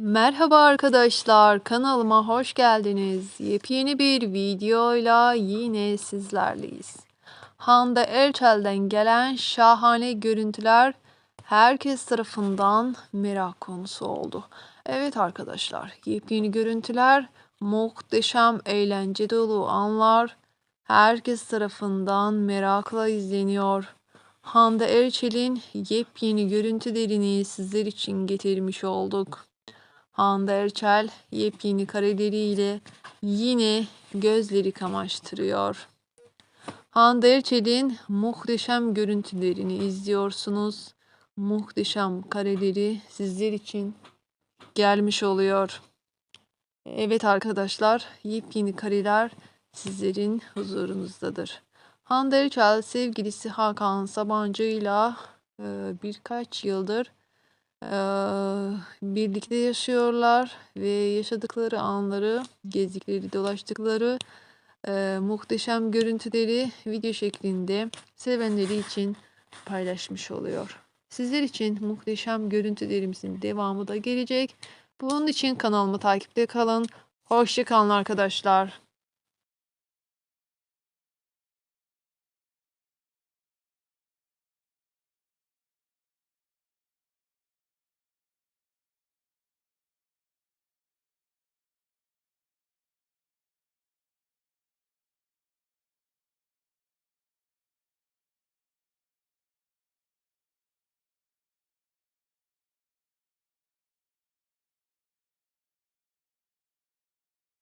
Merhaba arkadaşlar, kanalıma hoş geldiniz. Yepyeni bir videoyla yine sizlerleyiz. Hande Erçel'den gelen şahane görüntüler herkes tarafından merak konusu oldu. Evet arkadaşlar, yepyeni görüntüler, muhteşem eğlence dolu anlar herkes tarafından merakla izleniyor. Hande Erçel'in yepyeni görüntülerini sizler için getirmiş olduk. Hande Erçel yepyeni kareleriyle yine gözleri kamaştırıyor. Hande Erçel'in muhteşem görüntülerini izliyorsunuz. Muhteşem kareleri sizler için gelmiş oluyor. Evet arkadaşlar, yepyeni kareler sizlerin huzurunuzdadır. Hande Erçel sevgilisi Hakan Sabancı'yla e, birkaç yıldır birlikte yaşıyorlar ve yaşadıkları anları, gezdikleri, dolaştıkları e, muhteşem görüntüleri video şeklinde sevenleri için paylaşmış oluyor. Sizler için muhteşem görüntülerimizin devamı da gelecek. Bunun için kanalımı takipte kalın. Hoşçakalın arkadaşlar.